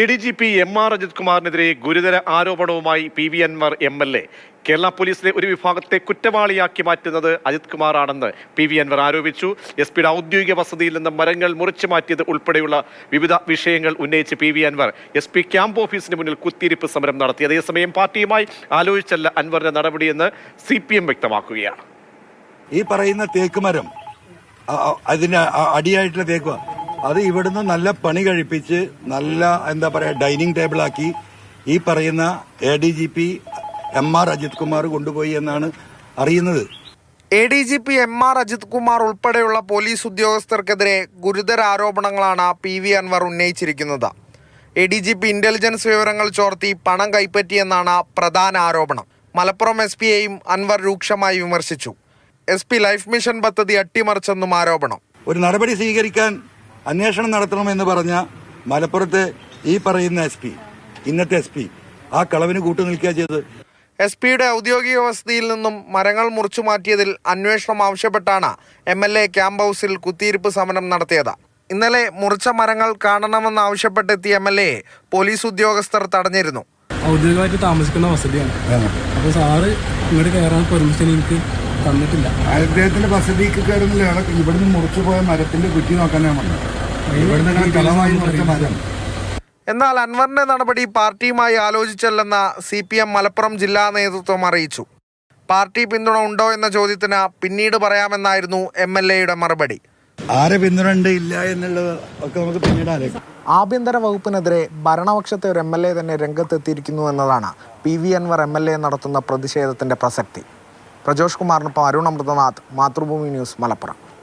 A D G P M R Ajith കുമാറിനെതിരെ ഗുരുതര ആരോപണവുമായി P V Anvar M L A Kerala പോലീസിലെ ഒരു വിഭാഗത്തെ കുറ്റവാളിയാക്കി മാറ്റുന്നത് അജിത് കുമാറാണെന്ന് പി വി അൻവർ ആരോപിച്ചു. എസ് പിയുടെ ഔദ്യോഗിക വസതിയിൽ നിന്ന് മരങ്ങൾ മുറിച്ചു മാറ്റിയത് ഉൾപ്പെടെയുള്ള വിവിധ വിഷയങ്ങൾ ഉന്നയിച്ച് P V Anvar S P camp ഓഫീസിന് മുന്നിൽ കുത്തിയിരിപ്പ് സമരം നടത്തി. അതേസമയം പാർട്ടിയുമായി ആലോചിച്ചല്ല അൻവറിന്റെ നടപടിയെന്ന് സി പി എം വ്യക്തമാക്കുകയാണ്. ഈ പറയുന്ന തേക്ക് മരം അതിന് അടിയായിട്ടുള്ള തേക്കുക അത് ഇവിടുന്ന് നല്ല പണി കഴിപ്പിച്ച് നല്ല എന്താ പറയുക ഡൈനിങ് ടേബിളാക്കി ഈ പറയുന്ന A D G P M R Ajith Kumar കൊണ്ടുപോയി എന്നാണ് അറിയുന്നത്. A D G P M R Ajith Kumar ഉൾപ്പെടെയുള്ള പോലീസ് ഉദ്യോഗസ്ഥർക്കെതിരെ ഗുരുതര ആരോപണങ്ങളാണ് P V Anvar ഉന്നയിച്ചിരിക്കുന്നത്. A D G P intelligence വിവരങ്ങൾ ചോർത്തി പണം കൈപ്പറ്റിയെന്നാണ് പ്രധാന ആരോപണം. മലപ്പുറം എസ് പിയെയും അൻവർ രൂക്ഷമായി വിമർശിച്ചു. എസ് പി ലൈഫ് മിഷൻ പദ്ധതി അട്ടിമറിച്ചെന്നും ആരോപണം. ഒരു നടപടി സ്വീകരിക്കാൻ അന്വേഷണം നടത്തണമെന്ന് പറഞ്ഞ മലപ്പുറത്തെ ഈ പറയുന്ന എസ് പി ഇന്നത്തെ എസ് പി ആ കളവിന് കൂട്ടു നിൽക്കുക ചെയ്തത്. എസ് പിയുടെ ഔദ്യോഗിക വസതിയിൽ നിന്നും മരങ്ങൾ മുറിച്ചു മാറ്റിയതിൽ അന്വേഷണം ആവശ്യപ്പെട്ടാണ് എം എൽ എ ക്യാമ്പ് ഹൗസിൽ കുത്തിയിരിപ്പ് സമരം നടത്തിയത്. ഇന്നലെ മുറിച്ച മരങ്ങൾ കാണണമെന്നാവശ്യപ്പെട്ടെത്തിയ എം എൽ എ പോലീസ് ഉദ്യോഗസ്ഥർ തടഞ്ഞിരുന്നു. ഔദ്യോഗികമായിട്ട് താമസിക്കുന്ന വസതിയാണ്. അപ്പോൾ സാറ് ഇങ്ങോട്ട് കയറാൻ പെർമിഷൻ എനിക്ക് തന്നിട്ടില്ല. അദ്ദേഹത്തിന്റെ വസതിക്ക് കയറുന്നില്ല ഇവിടുന്ന് മുറിച്ചു പോയ മരത്തിന്റെ കുറ്റി നോക്കാനാണ് വന്നത്. ഇവിടുന്ന് കളമായി മുറിച്ച മരം. എന്നാൽ അൻവറിന്റെ നടപടി പാർട്ടിയുമായി ആലോചിച്ചല്ലെന്ന സി പി എം മലപ്പുറം ജില്ലാ നേതൃത്വം അറിയിച്ചു. പാർട്ടി പിന്തുണ ഉണ്ടോ എന്ന ചോദ്യത്തിന് പിന്നീട് പറയാമെന്നായിരുന്നു എം എൽ എയുടെ മറുപടി. ആരെ പിന്തുണണ്ട് ഇല്ല എന്നുള്ളത് ഒക്കെ നമുക്ക് പിന്നീട് ആലോചിക്കാം. ആഭ്യന്തര വകുപ്പിനെതിരെ ഭരണപക്ഷത്തെ ഒരു എം എൽ എ തന്നെ രംഗത്തെത്തിയിരിക്കുന്നു എന്നതാണ് P V Anvar M L A നടത്തുന്ന പ്രതിഷേധത്തിന്റെ പ്രസക്തി. പ്രജോഷ് കുമാറിനൊപ്പം അരുൺ അമൃതനാഥ് മാതൃഭൂമി ന്യൂസ് മലപ്പുറം.